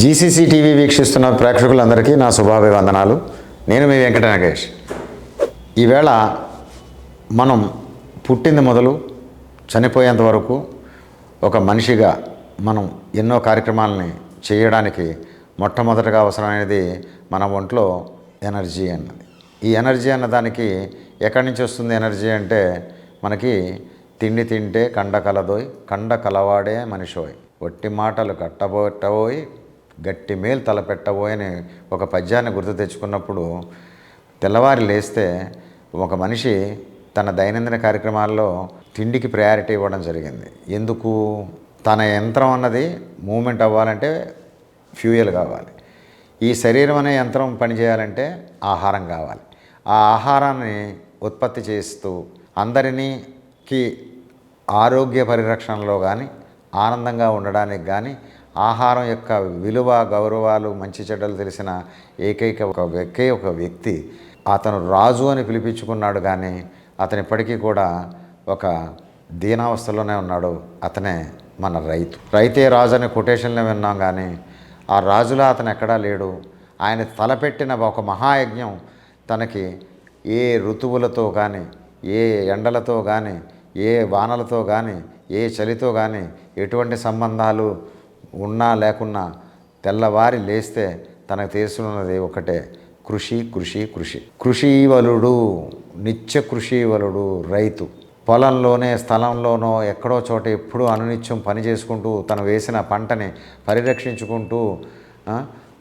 GCC TV వీక్షిస్తున్న ప్రేక్షకులందరికీ నా శుభాభివందనాలు. నేను మీ వెంకట నాగేష్. ఈవేళ మనం పుట్టింది మొదలు చనిపోయేంత వరకు ఒక మనిషిగా మనం ఎన్నో కార్యక్రమాలని చేయడానికి మొట్టమొదటగా అవసరమైనది మన ఒంట్లో ఎనర్జీ అన్నది. ఈ ఎనర్జీ అన్న దానికి ఎక్కడి నుంచి వస్తుంది ఎనర్జీ అంటే మనకి తిండి తింటే కండ కలదోయ్ కండ కలవాడే మనిషోయ్ ఒట్టి మాటలు కట్టబోట్టబోయి గట్టి మేలు తలపెట్టబోయ్ అని ఒక పద్యాన్ని గుర్తు తెచ్చుకున్నప్పుడు తెల్లవారి లేస్తే ఒక మనిషి తన దైనందిన కార్యక్రమాల్లో తిండికి ప్రయారిటీ ఇవ్వడం జరిగింది. ఎందుకు? తన యంత్రం అన్నది మూమెంట్ అవ్వాలంటే ఫ్యూయల్ కావాలి. ఈ శరీరం అనే యంత్రం పనిచేయాలంటే ఆహారం కావాలి. ఆ ఆహారాన్ని ఉత్పత్తి చేస్తూ అందరినీకి ఆరోగ్య పరిరక్షణలో కానీ ఆనందంగా ఉండడానికి కానీ ఆహారం యొక్క విలువ గౌరవాలు మంచి చెడ్డలు తెలిసిన ఏకైక ఒక వ్యక్తి ఒక వ్యక్తి అతను రాజు అని పిలిపించుకున్నాడు కానీ అతను ఇప్పటికీ కూడా ఒక దీనావస్థలోనే ఉన్నాడు. అతనే మన రైతు. రైతే రాజు అనే కొటేషన్లో విన్నాం కానీ ఆ రాజులా అతను ఎక్కడా లేడు. ఆయన తలపెట్టిన ఒక మహాయజ్ఞం తనకి ఏ ఋతువులతో కానీ ఏ ఎండలతో కానీ ఏ వానలతో కానీ ఏ చలితో కానీ ఎటువంటి సంబంధాలు ఉన్నా లేకున్నా తెల్లవారి లేస్తే తనకు తెలుసున్నది ఒకటే. కృషి కృషి కృషి. కృషీవలుడు నిత్య కృషీవలుడు రైతు. పొలంలోనే స్థలంలోనో ఎక్కడో చోట ఎప్పుడూ అనునిత్యం పని చేసుకుంటూ తను వేసిన పంటని పరిరక్షించుకుంటూ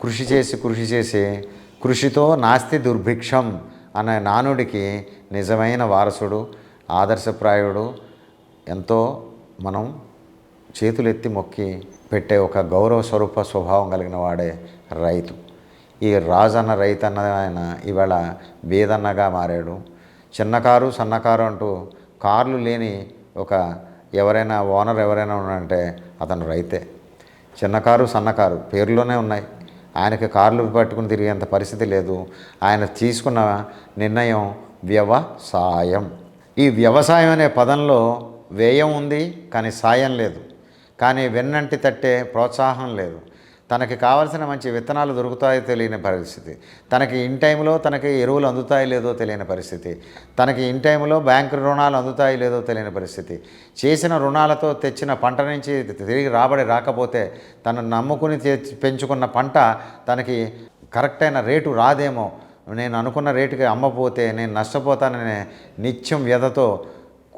కృషి చేసి కృషి చేసి కృషితో నాస్తి దుర్భిక్షం అనే నానుడికి నిజమైన వారసుడు ఆదర్శప్రాయుడు ఎంతో మనం చేతులెత్తి మొక్కి పెట్టే ఒక గౌరవ స్వరూప స్వభావం కలిగిన వాడే రైతు. ఈ రాజన్న రైతు అన్న ఆయన ఇవాళ వేదన్నగా మారాడు. చిన్నకారు సన్నకారు అంటూ కార్లు లేని ఒక ఎవరైనా ఓనర్ ఎవరైనా ఉన్నారంటే అతను రైతే. చిన్నకారు సన్నకారు పేర్లోనే ఉన్నాయి. ఆయనకి కార్లు పట్టుకుని తిరిగేంత పరిస్థితి లేదు. ఆయన తీసుకున్న నిర్ణయం వ్యవసాయం. ఈ వ్యవసాయం అనే పదంలో వ్యయం ఉంది కానీ సాయం లేదు. కానీ వెన్నంటి తట్టే ప్రోత్సాహం లేదు. తనకి కావలసిన మంచి విత్తనాలు దొరుకుతాయో తెలియని పరిస్థితి. తనకి ఇన్ టైంలో తనకి ఎరువులు అందుతాయో లేదో తెలియని పరిస్థితి. తనకి ఇన్ టైంలో బ్యాంకు రుణాలు అందుతాయో లేదో తెలియని పరిస్థితి. చేసిన రుణాలతో తెచ్చిన పంట నుంచి తిరిగి రాబడి రాకపోతే తను నమ్ముకుని తెచ్చి- పెంచుకున్న పంట తనకి కరెక్ట్ అయిన రేటు రాదేమో. నేను అనుకున్న రేటుకి అమ్మపోతే నేను నష్టపోతాననే నిత్యం వ్యధతో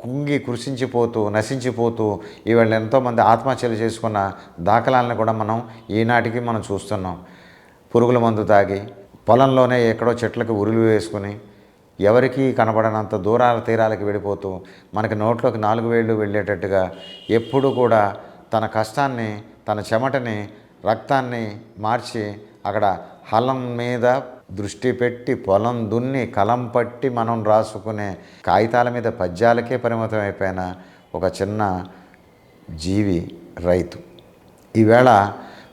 కుంగి కృషించిపోతూ నశించిపోతూ ఈవేళ ఎంతోమంది ఆత్మహత్యలు చేసుకున్న దాఖలాలను కూడా మనం ఈనాటికి మనం చూస్తున్నాం. పురుగుల మందు తాగి పొలంలోనే ఎక్కడో చెట్లకు ఉరులు వేసుకుని ఎవరికీ కనబడనంత దూరాల తీరాలకు వెళ్ళిపోతూ మనకి నోట్లోకి నాలుగు వేళ్ళు వెళ్ళేటట్టుగా ఎప్పుడు కూడా తన కష్టాన్ని తన చెమటని రక్తాన్ని మార్చి అక్కడ హలం మీద దృష్టి పెట్టి పొలం దున్ని కలం పట్టి మనం రాసుకునే కాగితాల మీద పద్యాలకే పరిమితం అయిపోయిన ఒక చిన్న జీవి రైతు. ఈవేళ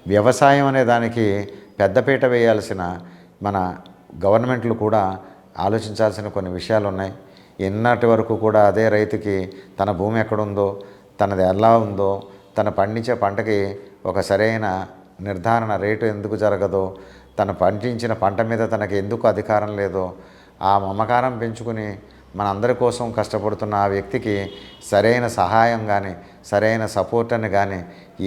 వ్యవసాయం అనే దానికి పెద్దపీట వేయాల్సిన మన గవర్నమెంట్లు కూడా ఆలోచించాల్సిన కొన్ని విషయాలు ఉన్నాయి ఎన్నటి వరకు కూడా అదే రైతుకి తన భూమి ఎక్కడుందో తనది ఎలా ఉందో తన పండించే పంటకి ఒక సరైన నిర్ధారణ రేటు ఎందుకు జరగదో తను పండించిన పంట మీద తనకు ఎందుకు అధికారం లేదో ఆ మమకారం పెంచుకుని మనందరి కోసం కష్టపడుతున్న ఆ వ్యక్తికి సరైన సహాయం కానీ సరైన సపోర్ట్ అని కానీ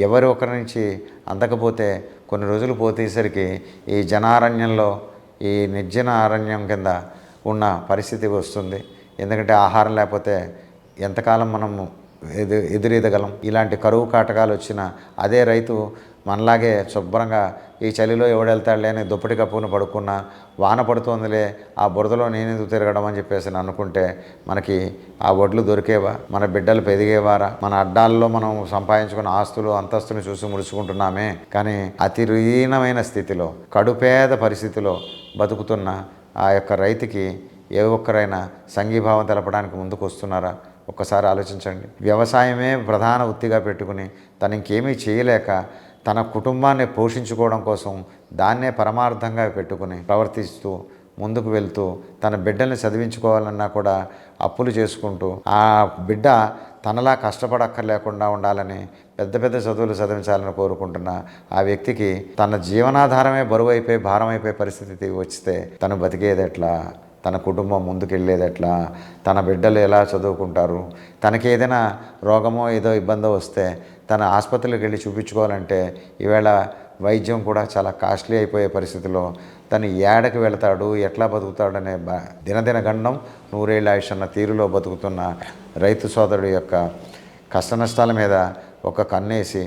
ఎవరి ఒకరి నుంచి అందకపోతే కొన్ని రోజులు పోతేసరికి ఈ జనారణ్యంలో ఈ నిర్జన అరణ్యం కింద ఉన్న పరిస్థితి వస్తుంది. ఎందుకంటే ఆహారం లేకపోతే ఎంతకాలం మనము ఎదు ఎదురీదగలం? ఇలాంటి కరువు కాటకాలు వచ్చిన అదే రైతు మనలాగే శుభ్రంగా ఈ చలిలో ఎవడెళ్తాడులే అని దుప్పటి కప్పును పడుకున్నా వాన పడుతోందిలే ఆ బురదలో నేనెందుకు తిరగడం అని చెప్పేసి అనుకుంటే మనకి ఆ వడ్లు దొరికేవా? మన బిడ్డలు పెరిగేవారా మన అడ్డాల్లో మనం సంపాదించుకున్న ఆస్తులు అంతస్తుని చూసి ముడుచుకుంటున్నామే. కానీ అతిరీనమైన స్థితిలో కడుపేద పరిస్థితిలో బతుకుతున్న ఆ యొక్క రైతుకి ఏ ఒక్కరైనా సంఘీభావం తెలపడానికి ముందుకు వస్తున్నారా ఒక్కసారి ఆలోచించండి. వ్యవసాయమే ప్రధాన వృత్తిగా పెట్టుకుని తను ఇంకేమీ చేయలేక తన కుటుంబాన్ని పోషించుకోవడం కోసం దాన్నే పరమార్థంగా పెట్టుకుని ప్రవర్తిస్తూ ముందుకు వెళ్తూ తన బిడ్డల్ని చదివించుకోవాలన్నా కూడా అప్పులు చేసుకుంటూ ఆ బిడ్డ తనలా కష్టపడక్కర్లేకుండా ఉండాలని పెద్ద పెద్ద చదువులు చదివించాలని కోరుకుంటున్న ఆ వ్యక్తికి తన జీవనాధారమే బరువు అయిపోయి భారం అయిపోయే పరిస్థితి వస్తే తను బతికేది ఎట్లా తన కుటుంబం ముందుకెళ్ళేది ఎట్లా? తన బిడ్డలు ఎలా చదువుకుంటారు? తనకి ఏదైనా రోగమో ఏదో ఇబ్బందో వస్తే తన ఆసుపత్రికి వెళ్ళి చూపించుకోవాలంటే ఈవేళ వైద్యం కూడా చాలా కాస్ట్లీ అయిపోయే పరిస్థితిలో తను ఏడకి వెళతాడు ఎట్లా బతుకుతాడనే బ దినదిన గండం నూరేళ్ళ ఆయుష్ అన్న తీరులో బతుకుతున్న రైతు సోదరుడు యొక్క కష్ట నష్టాల మీద ఒక కన్నేసి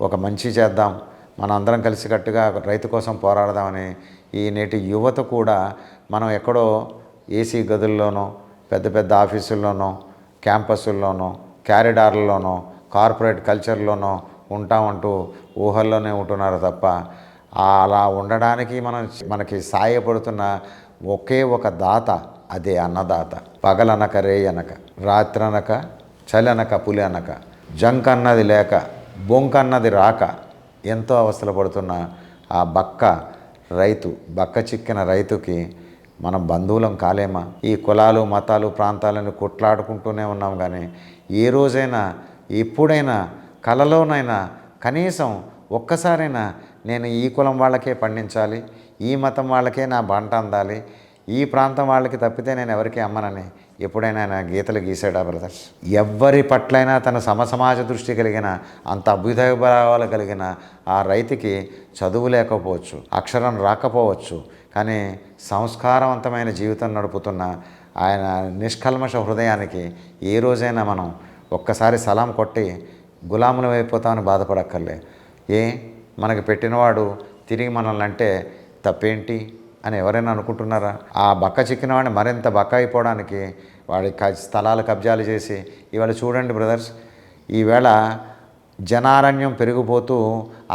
ఒక మంచి చేద్దాం మన అందరం కలిసికట్టుగా రైతు కోసం పోరాడదామని ఈ నేటి యువత కూడా మనం ఎక్కడో ఏసీ గదుల్లోనో పెద్ద పెద్ద ఆఫీసుల్లోనో క్యాంపస్సుల్లోనో క్యారిడార్లలోనో కార్పొరేట్ కల్చర్లోనో ఉంటామంటూ ఊహల్లోనే ఉంటున్నారు తప్ప అలా ఉండడానికి మనం మనకి సాయపడుతున్న ఒకే ఒక దాత అదే అన్నదాత. పగలనక రే అనక రాత్రనక చలనక పులి అనక జంక్ అన్నది లేక బొంక అన్నది రాక ఎంతో అవస్థలు పడుతున్న ఆ బక్క రైతు బక్క చిక్కిన రైతుకి మనం బంధువులం కాలేమా? ఈ కులాలు మతాలు ప్రాంతాలను కొట్లాడుకుంటూనే ఉన్నాం కానీ ఏ రోజైనా ఎప్పుడైనా కలలోనైనా కనీసం ఒక్కసారైనా నేను ఈ కులం వాళ్ళకే పండించాలి ఈ మతం వాళ్ళకే నా బంట అందాలి ఈ ప్రాంతం వాళ్ళకి తప్పితే నేను ఎవరికి అమ్మనని ఎప్పుడైనా ఆయన గీతలు గీసాడా బ్రదర్స్? ఎవ్వరి పట్లైనా తన సమసమాజ దృష్టి కలిగిన అంత అభ్యుదయభావాలు కలిగిన ఆ రైతుకి చదువు లేకపోవచ్చు అక్షరం రాకపోవచ్చు కానీ సంస్కారవంతమైన జీవితం నడుపుతున్న ఆయన నిష్కల్మష హృదయానికి ఏ రోజైనా మనం ఒక్కసారి సలాం కొట్టి గులాములు అయిపోతామని బాధపడక్కర్లే. ఏ మనకి పెట్టినవాడు తిరిగి మనల్ని అంటే తప్పేంటి అని ఎవరైనా అనుకుంటున్నారా? ఆ బక్క చిక్కిన వాడిని మరింత బక్క అయిపోవడానికి వాడి స్థలాలు కబ్జాలు చేసి ఇవాళ చూడండి బ్రదర్స్ ఈవేళ జనారణ్యం పెరిగిపోతూ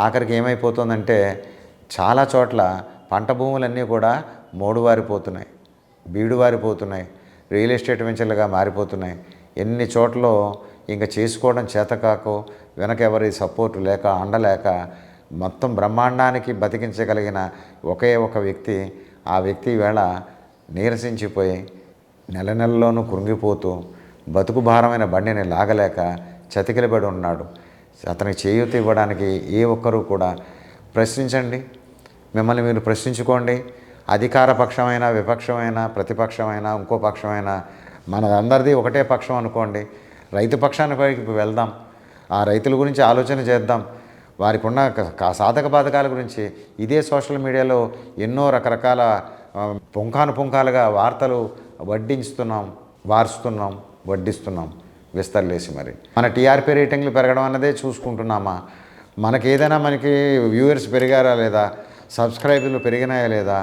ఆఖరికి ఏమైపోతుందంటే చాలా చోట్ల పంట భూములన్నీ కూడా మోడువారిపోతున్నాయి బీడువారిపోతున్నాయి రియల్ ఎస్టేట్ వెంచర్లుగా మారిపోతున్నాయి. ఎన్ని చోట్ల ఇంకా చేసుకోవడం చేతకాకో వెనక ఎవరి సపోర్టు లేక అండలేక మొత్తం బ్రహ్మాండానికి బతికించగలిగిన ఒకే ఒక వ్యక్తి ఆ వ్యక్తి వేళ నీరసించిపోయి నెల నెలలోనూ కృంగిపోతూ బతుకు భారమైన బండిని లాగలేక చతికిలబడి ఉన్నాడు. అతనికి చేయూత ఇవ్వడానికి ఏ ఒక్కరూ కూడా ప్రశ్నించండి. మిమ్మల్ని మీరు ప్రశ్నించుకోండి. అధికార పక్షమైన విపక్షమైన ప్రతిపక్షమైన ఇంకో పక్షమైన మనదందరిది ఒకటే పక్షం అనుకోండి. రైతు పక్షానికి వెళ్దాం. ఆ రైతుల గురించి ఆలోచన చేద్దాం. వారికి ఉన్న సాధక బాధకాల గురించి ఇదే సోషల్ మీడియాలో ఎన్నో రకరకాల పుంఖాను పుంఖాలుగా వార్తలు వడ్డించుతున్నాం వారుస్తున్నాం వడ్డిస్తున్నాం విస్తరలేసి మరి. మన టీఆర్పీ రేటింగ్లు పెరగడం అన్నదే చూసుకుంటున్నామా? మనకి ఏదైనా మనకి వ్యూవర్స్ పెరిగారా లేదా? సబ్స్క్రైబర్లు పెరిగినాయా లేదా?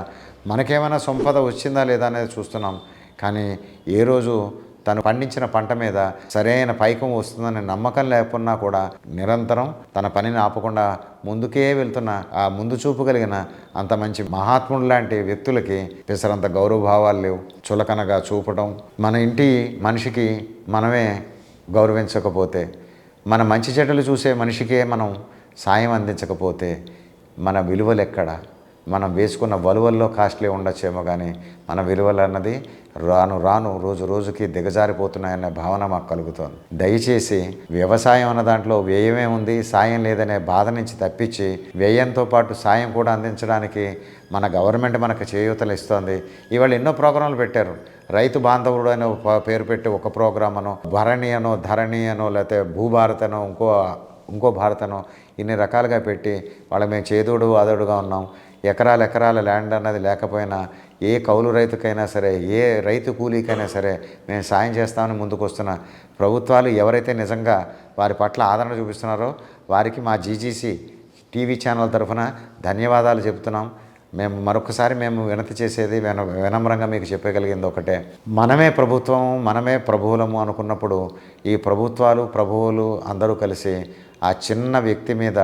మనకేమైనా సంపద వచ్చిందా లేదా అనేది చూస్తున్నాం. కానీ ఏ రోజు తను పండించిన పంట మీద సరైన పైకం వస్తుందనే నమ్మకం లేకున్నా కూడా నిరంతరం తన పనిని ఆపకుండా ముందుకే వెళ్తున్న ఆ ముందు చూపు కలిగిన అంత మంచి మహాత్ముడు లాంటి వ్యక్తులకి పిసరంత గౌరవభావాలు లేవు. చులకనగా చూపడం మన ఇంటి మనిషికి మనమే గౌరవించకపోతే మన మంచి చెడ్డలు చూసే మనిషికే మనం సాయం అందించకపోతే మన విలువలు ఎక్కడ? మనం వేసుకున్న వలువల్లో కాస్ట్లీ ఉండొచ్చేమో కానీ మన విలువలు అన్నది రాను రాను రోజు రోజుకి దిగజారిపోతున్నాయనే భావన మాకు కలుగుతోంది. దయచేసి వ్యవసాయం అన్న దాంట్లో వ్యయమే ఉంది సాయం లేదనే బాధ నుంచి తప్పించి వ్యయంతో పాటు సాయం కూడా అందించడానికి మన గవర్నమెంట్ మనకు చేయూతలు ఇస్తోంది. ఇవాళ ఎన్నో ప్రోగ్రాంలు పెట్టారు. రైతు బాంధవుడు అని పేరు పెట్టి ఒక ప్రోగ్రామ్ అనో భరణి అనో ధరణి అనో లేకపోతే భూభారత్ అనో ఇంకో ఇంకో భారతనో ఇన్ని రకాలుగా పెట్టి వాళ్ళ మేము చేదోడు వాదోడుగా ఉన్నాం. ఎకరాల ఎకరాల ల్యాండ్ అన్నది లేకపోయినా ఏ కౌలు రైతుకైనా సరే ఏ రైతు కూలీకైనా సరే మేము సాయం చేస్తామని ముందుకు వస్తున్నా ప్రభుత్వాలు ఎవరైతే నిజంగా వారి పట్ల ఆదరణ చూపిస్తున్నారో వారికి మా జీజీసీ టీవీ ఛానల్ తరఫున ధన్యవాదాలు చెబుతున్నాం. మేము మరొకసారి మేము వినతి చేసేది విన వినమ్రంగా మీకు చెప్పగలిగింది ఒకటే. మనమే ప్రభుత్వం మనమే ప్రభువులము అనుకున్నప్పుడు ఈ ప్రభుత్వాలు ప్రభువులు అందరూ కలిసి ఆ చిన్న వ్యక్తి మీద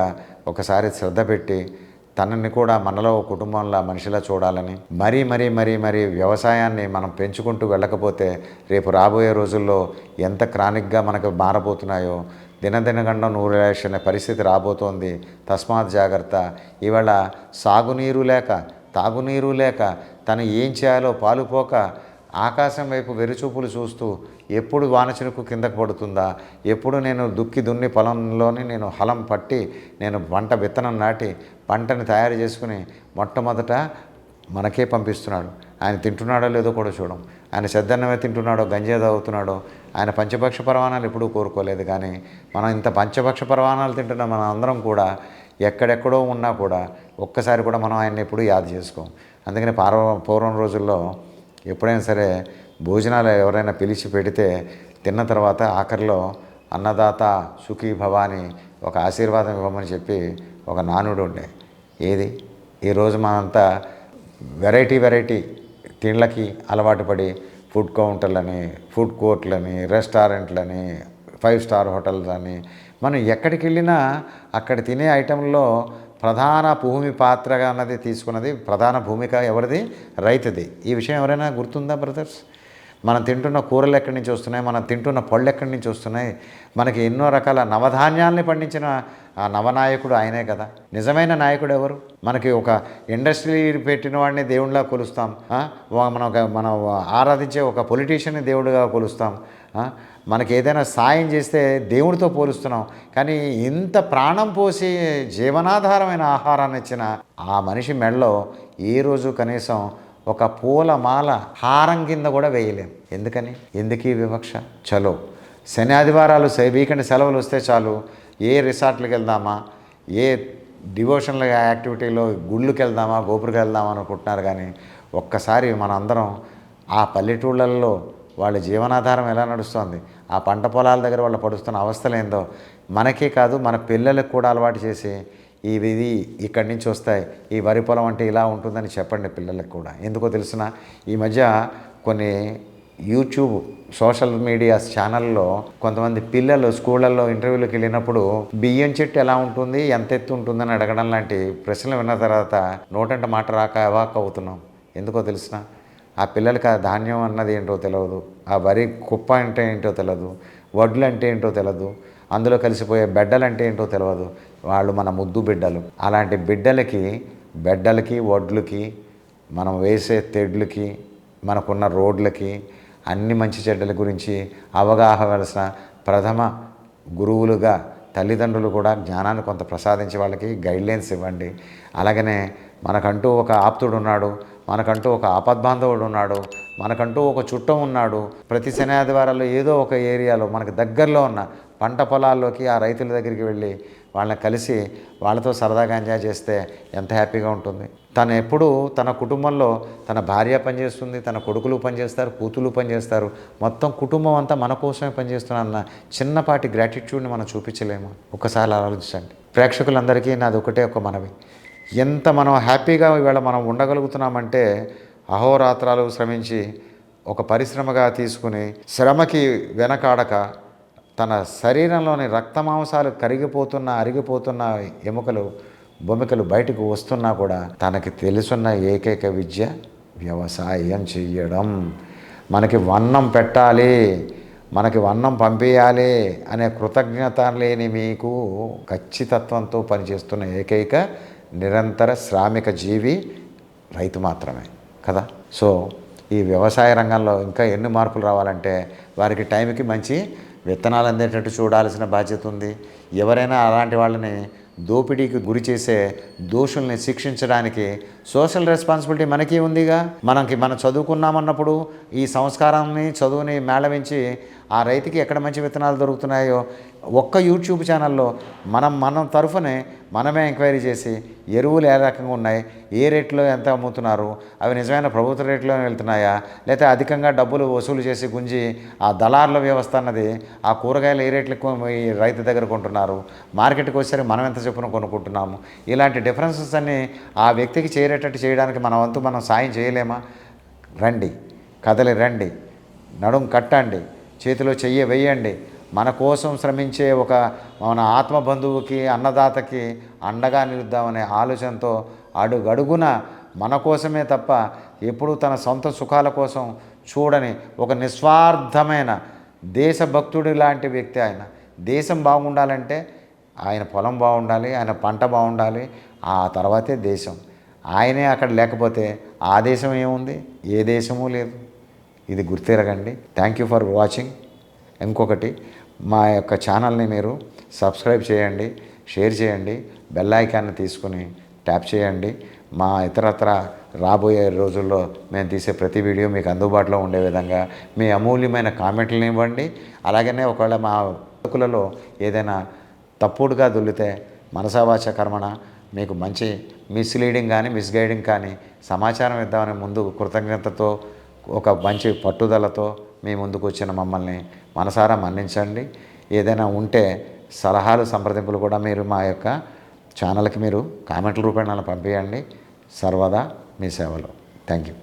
ఒకసారి శ్రద్ధ పెట్టి తనని కూడా మనలో కుటుంబంలో మనిషిలా చూడాలని మరీ మరీ మరీ మరీ వ్యవసాయాన్ని మనం పెంచుకుంటూ వెళ్ళకపోతే రేపు రాబోయే రోజుల్లో ఎంత క్రానిక్గా మనకు మారబోతున్నాయో దినదినగండం నూరు అనే పరిస్థితి రాబోతోంది. తస్మాత్ జాగ్రత్త. ఇవాళ సాగునీరు లేక తాగునీరు లేక తను ఏం చేయాలో పాలుపోక ఆకాశం వైపు వెరుచూపులు చూస్తూ ఎప్పుడు వానచినుకు కిందకు పడుతుందా? ఎప్పుడు నేను దుక్కి దున్ని పొలంలోని నేను హలం పట్టి నేను పంట విత్తనం నాటి పంటని తయారు చేసుకుని మొట్టమొదట మనకే పంపిస్తున్నాడు. ఆయన తింటున్నాడో లేదో కూడా చూడం. ఆయన శ్రద్ధన్నమే తింటున్నాడో గంజే తాగుతున్నాడో ఆయన పంచపక్ష పరమాణాలు ఎప్పుడూ కోరుకోలేదు. కానీ మనం ఇంత పంచపక్ష పరమాణాలు తింటున్న మన అందరం కూడా ఎక్కడెక్కడో ఉన్నా కూడా ఒక్కసారి కూడా మనం ఆయన్ని ఎప్పుడూ యాద చేసుకోం. అందుకని పార్వ పూర్వం రోజుల్లో ఎప్పుడైనా సరే భోజనాలు ఎవరైనా పిలిచి పెడితే తిన్న తర్వాత ఆఖరిలో అన్నదాత సుఖీ భవాని ఒక ఆశీర్వాదం ఇవ్వమని చెప్పి ఒక నానుడు ఉండే. ఏది? ఈరోజు మనంతా వెరైటీ వెరైటీ తిండ్లకి అలవాటు పడి ఫుడ్ కౌంటర్లని ఫుడ్ కోర్ట్లని రెస్టారెంట్లని ఫైవ్ స్టార్ హోటల్స్ అని మనం ఎక్కడికి వెళ్ళినా అక్కడ తినే ఐటెంలో ప్రధాన భూమి పాత్రగా అన్నది తీసుకున్నది ప్రధాన భూమిక ఎవరిది? రైతుది. ఈ విషయం ఎవరైనా గుర్తుందా బ్రదర్స్? మనం తింటున్న కూరలు ఎక్కడి నుంచి వస్తున్నాయి? మనం తింటున్న పళ్ళు ఎక్కడి నుంచి వస్తున్నాయి? మనకి ఎన్నో రకాల నవధాన్యాల్ని పండించిన ఆ నవనాయకుడు ఆయనే కదా. నిజమైన నాయకుడు ఎవరు? మనకి ఒక ఇండస్ట్రీ పెట్టిన వాడిని దేవుడిలా కొలుస్తాం. మనం మనం ఆరాధించే ఒక పొలిటీషియన్ని దేవుడిగా కొలుస్తాం. మనకి ఏదైనా సాయం చేస్తే దేవుడితో పోలుస్తున్నాం. కానీ ఇంత ప్రాణం పోసి జీవనాధారమైన ఆహారాన్ని ఇచ్చిన ఆ మనిషి మెడలో ఏ రోజు కనీసం ఒక పూల మాల హారం కింద కూడా వేయలేం. ఎందుకని? ఎందుకు ఈ వివక్ష? చలో. శని ఆదివారాలు వీకెండ్ సెలవులు వస్తే చాలు. ఏ రిసార్ట్లకు వెళ్దామా? ఏ డివోషనల్ యాక్టివిటీలో గుళ్ళకి వెళ్దామా? గోపురికి వెళ్దామా అనుకుంటున్నారు కానీ ఒక్కసారి మనందరం ఆ పల్లెటూళ్ళల్లో వాళ్ళ జీవనాధారం ఎలా నడుస్తుంది? ఆ పంట పొలాల దగ్గర వాళ్ళు పడుస్తున్న అవస్థలేందో మనకే కాదు మన పిల్లలకు కూడా అలవాటు చేసి ఇవి ఇది ఇక్కడి నుంచి వస్తాయి ఈ వరి పొలం అంటే ఇలా ఉంటుందని చెప్పండి పిల్లలకు కూడా. ఎందుకో తెలిసిన? ఈ మధ్య కొన్ని యూట్యూబ్ సోషల్ మీడియా ఛానల్లో కొంతమంది పిల్లలు స్కూళ్ళల్లో ఇంటర్వ్యూలకు వెళ్ళినప్పుడు బియ్యం చెట్టు ఎలా ఉంటుంది ఎంత ఎత్తు ఉంటుందని అడగడం లాంటి ప్రశ్నలు విన్న తర్వాత నోటంట మాట రాక అవాక్ అవుతున్నాం. ఎందుకో తెలిసిన? ఆ పిల్లలకి ఆ ధాన్యం అన్నది ఏంటో తెలియదు ఆ వరి కుప్ప అంటే ఏంటో తెలియదు వడ్లు అంటే ఏంటో తెలియదు అందులో కలిసిపోయే బిడ్డలు అంటే ఏంటో తెలియదు వాళ్ళు మన ముద్దు బిడ్డలు. అలాంటి బిడ్డలకి బిడ్డలకి వడ్లకి మనం వేసే తెడ్లకి మనకున్న రోడ్లకి అన్ని మంచి చెడ్డల గురించి అవగాహవలసిన ప్రథమ గురువులుగా తల్లిదండ్రులు కూడా జ్ఞానాన్ని కొంత ప్రసాదించి వాళ్ళకి గైడ్లైన్స్ ఇవ్వండి. అలాగనే మనకంటూ ఒక ఆప్తుడు ఉన్నాడు మనకంటూ ఒక ఆపద్బాంధవుడు ఉన్నాడు మనకంటూ ఒక చుట్టం ఉన్నాడు. ప్రతి శని ఆదివారాల్లో ఏదో ఒక ఏరియాలో మనకు దగ్గరలో ఉన్న పంట పొలాల్లోకి ఆ రైతుల దగ్గరికి వెళ్ళి వాళ్ళని కలిసి వాళ్ళతో సరదాగా ఎంజాయ్ చేస్తే ఎంత హ్యాపీగా ఉంటుంది. తను ఎప్పుడు తన కుటుంబంలో తన భార్య పనిచేస్తుంది తన కొడుకులు పనిచేస్తారు కూతులు పనిచేస్తారు. మొత్తం కుటుంబం అంతా మన కోసమే పనిచేస్తున్నా చిన్నపాటి గ్రాటిట్యూడ్ని మనం చూపించలేము. ఒకసారి ఆలోచించండి. ప్రేక్షకులందరికీ నాది ఒకటే ఒక మనవి. ఎంత మనం హ్యాపీగా ఇవాళ మనం ఉండగలుగుతున్నామంటే అహోరాత్రాలు శ్రమించి ఒక పరిశ్రమగా తీసుకుని శ్రమకి వెనకాడక తన శరీరంలోని రక్తమాంసాలు కరిగిపోతున్న అరిగిపోతున్న ఎముకలు బొమ్మికలు బయటకు వస్తున్నా కూడా తనకి తెలుసున్న ఏకైక విద్య వ్యవసాయం చెయ్యడం. మనకి వన్నం పెట్టాలి మనకి వన్నం పంపించాలి అనే కృతజ్ఞత లేని మీకు ఖచ్చితత్వంతో పనిచేస్తున్న ఏకైక నిరంతర శ్రామిక జీవి రైతు మాత్రమే కదా? సో ఈ వ్యవసాయ రంగంలో ఇంకా ఎన్ని మార్పులు రావాలంటే వారికి టైంకి మంచి విత్తనాలు అందేటట్టు చూడాల్సిన బాధ్యత ఉంది. ఎవరైనా అలాంటి వాళ్ళని దోపిడీకి గురి చేసే దోషుల్ని శిక్షించడానికి సోషల్ రెస్పాన్సిబిలిటీ మనకి ఉందిగా. మనకి మనం చదువుకున్నామన్నప్పుడు ఈ సంస్కారాన్ని చదువుని మేళవించి ఆ రైతుకి ఎక్కడ మంచి విత్తనాలు దొరుకుతున్నాయో ఒక్క యూట్యూబ్ ఛానల్లో మనం మనం తరఫునే మనమే ఎంక్వైరీ చేసి ఎరువులు ఏ రకంగా ఉన్నాయి ఏ రేట్లో ఎంత అమ్ముతున్నారు అవి నిజమైన ప్రభుత్వ రేట్లో వెళ్తున్నాయా లేకపోతే అధికంగా డబ్బులు వసూలు చేసి గుంజి ఆ దళారుల వ్యవస్థ అన్నది ఆ కూరగాయలు ఏ రేట్లకు ఈ రైతు దగ్గర కొంటున్నారు మార్కెట్కి వచ్చేసరికి మనం ఎంత చొప్పున కొనుక్కుంటున్నాము ఇలాంటి డిఫరెన్సెస్ అన్ని ఆ వ్యక్తికి చేరేటట్టు చేయడానికి మన వంతు మనం సాయం చేయలేమా? రండి కదలి రండి నడుం కట్టండి చేతిలో చెయ్యి వేయండి. మన కోసం శ్రమించే ఒక మన ఆత్మ బంధువుకి అన్నదాతకి అండగా నిలుద్దామనే ఆలోచనతో అడుగడుగున మన కోసమే తప్ప ఎప్పుడూ తన సొంత సుఖాల కోసం చూడని ఒక నిస్వార్థమైన దేశభక్తుడి లాంటి వ్యక్తి ఆయన. దేశం బాగుండాలంటే ఆయన పొలం బాగుండాలి ఆయన పంట బాగుండాలి ఆ తర్వాతే దేశం. ఆయనే అక్కడ లేకపోతే ఆ దేశం ఏముంది? ఏ దేశమూ లేదు. ఇది గుర్తిరగండి. థ్యాంక్ యూ ఫర్ వాచింగ్ ఇంకొకటి మా యొక్క ఛానల్ని మీరు సబ్స్క్రైబ్ చేయండి షేర్ చేయండి బెల్ ఐకాన్ని తీసుకుని ట్యాప్ చేయండి. మా ఇతరత్ర రాబోయే రోజుల్లో మేము తీసే ప్రతి వీడియో మీకు అందుబాటులో ఉండే విధంగా మీ అమూల్యమైన కామెంట్లను ఇవ్వండి. అలాగనే ఒకవేళ మా బతుకులలో ఏదైనా తప్పుడుగా దొల్లితే మనసావాచ కర్మణ మీకు మంచి మిస్లీడింగ్ కానీ మిస్గైడింగ్ కానీ సమాచారం ఇద్దామని ముందు కృతజ్ఞతతో ఒక మంచి పట్టుదలతో మీ ముందుకు వచ్చిన మమ్మల్ని మనసారా మన్నించండి. ఏదైనా ఉంటే సలహాలు సంప్రదింపులు కూడా మీరు మా యొక్క ఛానల్కి మీరు కామెంట్ల రూపేణాలు పంపించండి సర్వదా మీ సేవలో. Thank you.